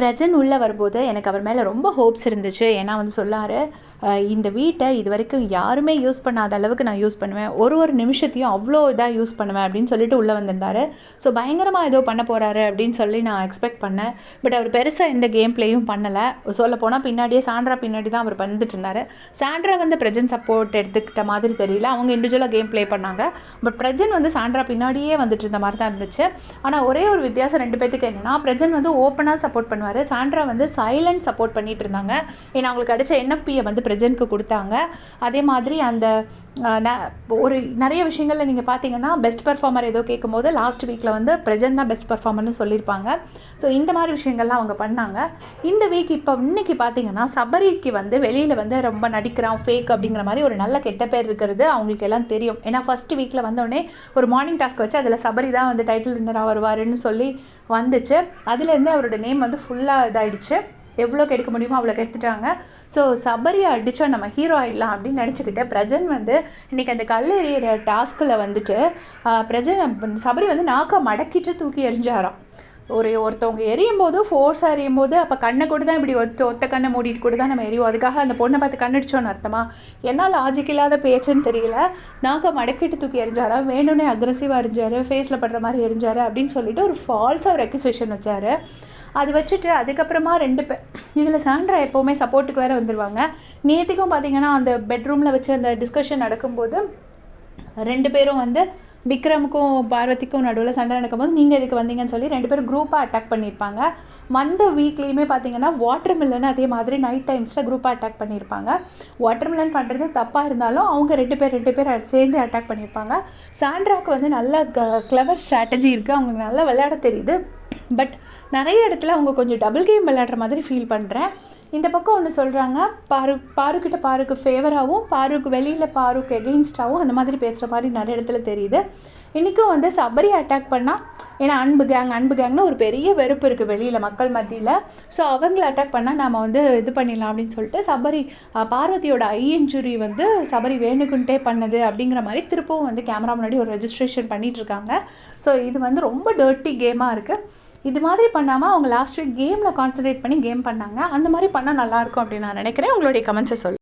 பிரஜன் உள்ளே வரும்போது எனக்கு அவர் மேலே ரொம்ப ஹோப்ஸ் இருந்துச்சு. ஏன்னா வந்து சொல்லார் இந்த வீட்டை இது வரைக்கும் யாருமே யூஸ் பண்ணாத அளவுக்கு நான் யூஸ் பண்ணுவேன். ஒரு ஒரு நிமிஷத்தையும் அவ்வளோ இதாக யூஸ் பண்ணுவேன் அப்படின்னு சொல்லிட்டு உள்ளே வந்திருந்தார். ஸோ பயங்கரமாக ஏதோ பண்ண போகிறாரு அப்படின்னு சொல்லி நான் எக்ஸ்பெக்ட் பண்ணேன். பட் அவர் பெருசாக எந்த கேம் பிளேயும் பண்ணலை. சொல்ல போனால் பின்னாடியே சாண்ட்ரா பின்னாடி தான் அவர் வந்துட்டு இருந்தார். சாண்ட்ரா வந்து பிரஜன் சப்போர்ட் எடுத்துக்கிட்ட மாதிரி தெரியல. அவங்க இண்டிவிஜுவலாக கேம் ப்ளே பண்ணாங்க. பட் பிரஜன் வந்து சாண்ட்ரா பின்னாடியே வந்துட்டு இருந்த மாதிரி தான் இருந்துச்சு. ஆனால் ஒரே ஒரு வித்தியாசம் ரெண்டு பேத்துக்கு என்னென்னா பிரஜன் வந்து ஓப்பனாக சப்போர்ட் பண்ணுவார். சாண்ட்ரா வந்து சைலண்ட் சப்போர்ட் பண்ணிட்டு இருந்தாங்க. ஏன்னா அவங்களுக்கு கிடைச்ச என்எஃபியை வந்து பிரஜனுக்கு கொடுத்தாங்க. அதே மாதிரி அந்த ஒரு நிறைய விஷயங்களில் நீங்கள் பார்த்தீங்கன்னா பெஸ்ட் பெர்ஃபார்மர் ஏதோ கேட்கும்போது லாஸ்ட் வீக்கில் வந்து பிரஜன் தான் பெஸ்ட் பெர்ஃபார்மர்னு சொல்லியிருப்பாங்க ஸோ இந்த மாதிரி விஷயங்கள்லாம் அவங்க பண்ணாங்க. இந்த வீக் இப்போ இன்னைக்கு பார்த்தீங்கன்னா சபரிக்கு வந்து வெளியில் வந்து ரொம்ப நடிக்கிறான் ஃபேக் அப்படிங்கிற மாதிரி ஒரு நல்ல கெட்ட பேர் இருக்கிறது அவங்களுக்கு எல்லாம் தெரியும். ஏன்னா ஃபர்ஸ்ட் வீக்கில் வந்தோடனே ஒரு மார்னிங் டாஸ்க் வச்சு அதில் சபரி தான் வந்து டைட்டில் வின்னராக வருவாருன்னு சொல்லி வந்துச்சு. அதுலேருந்து அவரோட நேம் வந்து ஃபுல்லாக இதாயிடுச்சு. எவ்வளோ எடுக்க முடியுமோ அவ்வளோ எடுத்துட்டாங்க ஸோ சபரியை அடித்தா நம்ம ஹீரோ ஆயிடலாம் அப்படின்னு நினச்சிக்கிட்டு பிரஜன் வந்து இன்றைக்கி அந்த கல் எறிகிற டாஸ்கில் வந்துட்டு பிரஜன் சபரி வந்து நாக்கை மடக்கிட்டு தூக்கி எறிஞ்சாராம். ஒரு ஒருத்தவங்க எரியும் போது ஃபோர்ஸாக எரியும் போது அப்போ கண்ணை கூட தான் இப்படி ஒத்த ஒத்த கண்ணை மூடிட்டு கூட தான் நம்ம எரியும் அதுக்காக அந்த பொண்ணை பார்த்து கண்ணடிச்சோன்னு அர்த்தமா? என்ன லாஜிக் இல்லாத பேச்சுன்னு தெரியல. நாக்க மடக்கிட்டு தூக்கி எரிஞ்சாரா வேணும்னே அக்ரஸிவாக எரிஞ்சாரு ஃபேஸில் படுற மாதிரி எரிஞ்சாரு அப்படின்னு சொல்லிட்டு ஒரு ஃபால்ஸாக ஒரு ரெக்யூசேஷன் வச்சாரு. அது வச்சுட்டு அதுக்கப்புறமா ரெண்டு பேர் இதில் சாண்ட்ரா எப்போவுமே சப்போர்ட்டுக்கு வேறு வந்துடுவாங்க நேற்றுக்கும் பார்த்தீங்கன்னா அந்த பெட்ரூமில் வச்சு அந்த டிஸ்கஷன் நடக்கும்போது ரெண்டு பேரும் வந்து விக்ரமுக்கும் பார்வதிக்கும் நடுவில் சண்டை நடக்கும்போது நீங்கள் இதுக்கு வந்தீங்கன்னு சொல்லி ரெண்டு பேரும் குரூப்பாக அட்டாக் பண்ணியிருப்பாங்க வந்த வீக்லேயுமே பார்த்தீங்கன்னா வாட்டர் மில்லன் அதே மாதிரி நைட் டைம்ஸில் குரூப்பாக அட்டாக் பண்ணியிருப்பாங்க வாட்டர் மில்லன் பண்ணுறது தப்பாக இருந்தாலும் அவங்க ரெண்டு பேர் ரெண்டு பேர் சேர்ந்து அட்டாக் பண்ணியிருப்பாங்க சாண்ட்ராக்கு வந்து நல்ல கிளவர் ஸ்ட்ராட்டஜி இருக்குது அவங்களுக்கு நல்லா விளையாட தெரியுது. பட் நிறைய இடத்துல அவங்க கொஞ்சம் டபுள் கேம் விளையாடுற மாதிரி ஃபீல் பண்ணுறேன் இந்த பக்கம் ஒன்று சொல்கிறாங்க பாரு பாருக்கிட்ட பாருக்கு ஃபேவராகவும் பாருக்கு வெளியில் பாருக்கு எகெயின்ஸ்டாகவும் அந்த மாதிரி பேசுகிற மாதிரி நிறைய இடத்துல தெரியுது. இன்றைக்கும் வந்து சபரி அட்டாக் பண்ணால் ஏன்னா அன்பு கேங் அன்பு கேங்னு ஒரு பெரிய வெறுப்பு இருக்குது வெளியில் மக்கள் மத்தியில். ஸோ அவங்கள அட்டாக் பண்ணால் நாம் வந்து இது பண்ணிடலாம் அப்படின்னு சொல்லிட்டு சபரி பார்வதியோட ஐ இன்ஜுரி வந்து சபரி வேணுக்குன்ட்டே பண்ணது அப்படிங்கிற மாதிரி திருப்பவும் வந்து கேமரா முன்னாடி ஒரு ரெஜிஸ்ட்ரேஷன் பண்ணிகிட்ருக்காங்க ஸோ இது வந்து ரொம்ப டர்ட்டி கேமாக இருக்குது இது மாதிரி பண்ணாமல் அவங்க லாஸ்ட் வீக் கேமில் கான்சன்ட்ரேட் பண்ணி கேம் பண்ணாங்க. அந்த மாதிரி பண்ணால் நல்லாயிருக்கும் அப்படின்னு நான் நினைக்கிறேன். உங்களுடைய கமெண்ட்ஸை சொல்லு